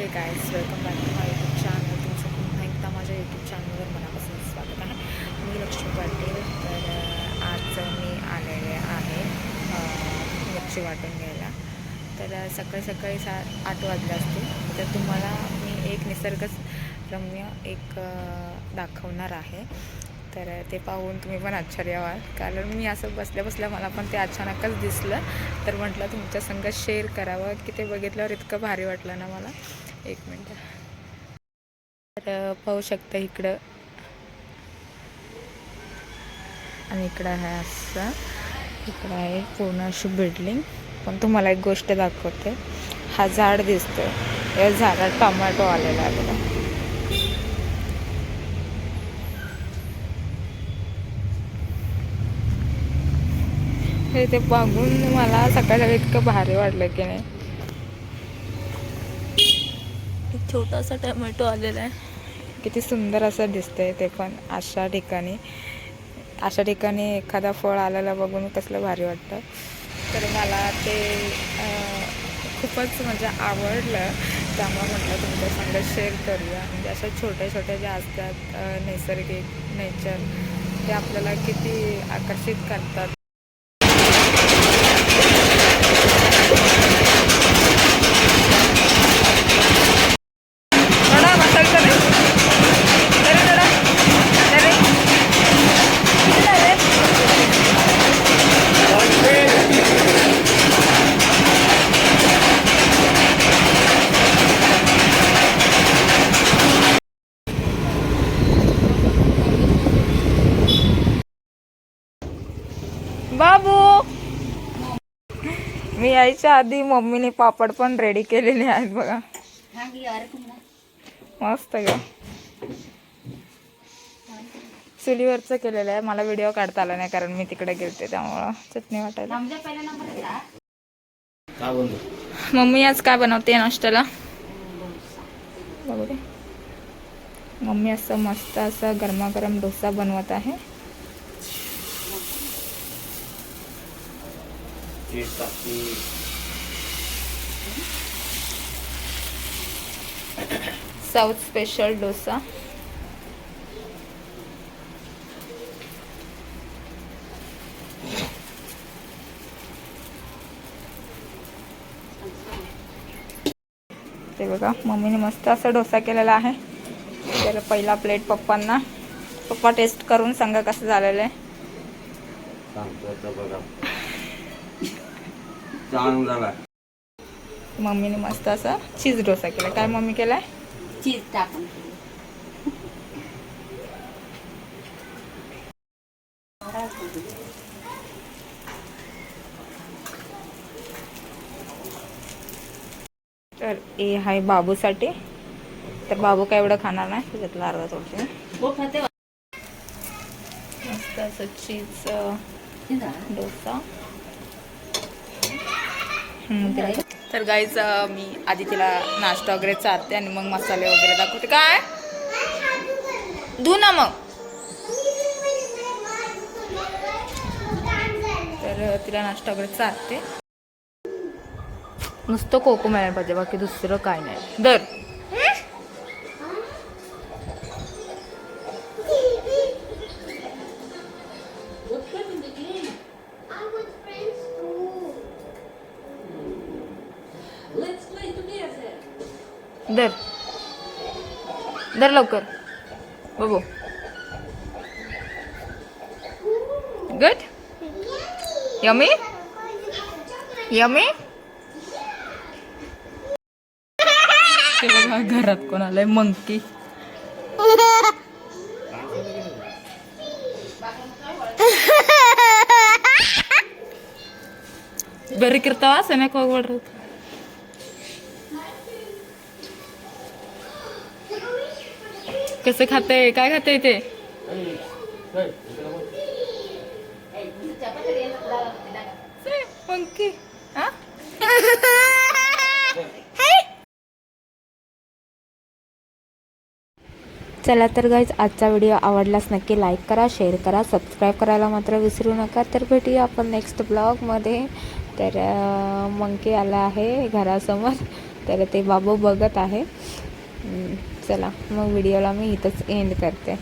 Hey guys welcome back to my YouTube channel तुमचं पुन्हा एकदा माझ्या यूट्यूब चॅनलवर मनापासून स्वागत आहे. मी लक्ष्मी पाटील तर आज मी आलेले आहे लक्ष्मी वाटून घ्यायला. तर सकाळी सकाळी सा आठ वाजले असतील. तर तुम्हाला मी एक निसर्गच रम्य एक दाखवणार आहे. तर ते पाहून तुम्ही पण आश्चर्य व्हाल. कारण मी असं बसल्या बसल्या मला पण ते अचानकच दिसलं. तर म्हटलं तुमच्या संग शेअर करावं की ते बघितल्यावर इतकं भारी वाटलं ना मला. एक मिनटं. तर पाहू शकता इकडं. आणि इकडं आहे असं. इकडं आहे पूर्ण अशी बिल्डिंग पण तुम्हाला एक गोष्ट दाखवते. हा झाड दिसतोय. या झाडात टोमॅटो आलेला आहे बघा. हे ते बघून मला सकाळी इतकं भारी वाटलं की नाही एक छोटासा टोमॅटो आलेला आहे. किती सुंदर असं दिसतंय ते पण अशा ठिकाणी. अशा ठिकाणी एखादा फळ आलेला बघून कसलं भारी वाटतं. तर मला ते खूपच म्हणजे आवडलं. त्यामुळे म्हटलं तुमच्या संग शेअर करूया. म्हणजे अशा छोट्या छोट्या ज्या असतात नैसर्गिक नेचर ते आपल्याला किती आकर्षित करतात थोडा बसायचं नाही तरी थोडा तरी किती झाले बाबू! मी यायच्या आधी मम्मीने पापड पण रेडी केलेले आहेत बघा. मस्त ग. चुलीवरचं केलेलं आहे. मला व्हिडिओ काढता आला नाही कारण मी तिकडे गेलते त्यामुळं चटणी वाटायला. मम्मी आज काय बनवते नाश्त्याला? बघू दे. मम्मी असं मस्त असं गरमागरम डोसा बनवत आहे. चीज टाकली साऊथ स्पेशल डोसा ते बघा मम्मीने मस्त असा डोसा केलेला आहे. तर पहिला प्लेट पप्पांना. पप्पा टेस्ट करून सांगा कसं झालेलं आहे. झाला. मम्मीने मस्त असा चीज डोसा केला. काय मम्मी केलाय? चीज टाकून. तर हे आहे बाबूसाठी. तर बाबू काय एवढं खाणार नाही त्याच्यातला अर्धा खाते मस्त असं चीज डोसा. तर गाईच मी आधी तिला नाश्ता वगैरे चारते आणि मग मसाले वगैरे दाखवते. काय? धु ना मग. तर तिला नाश्ता वगैरे चारते. नुसतं कोको मिळायला पाहिजे बाकी दुसरं काय नाही. दर धर. धर लवकर. बघू. गुड यमी यमी ते बघा घरात कोण आलंय? मंकी बरी करता वास आहे ना कसं खाते काय खाते ते? चला तर गाईज आजचा व्हिडिओ आवडलाच नक्की लाईक करा शेअर करा सबस्क्राईब करायला मात्र विसरू नका. तर भेटूया आपण नेक्स्ट ब्लॉगमध्ये तर मंकी आला आहे घरासमोर. तर ते बाबू बघत आहे. चला. मग व्हिडिओला मी इथंच एंड करते.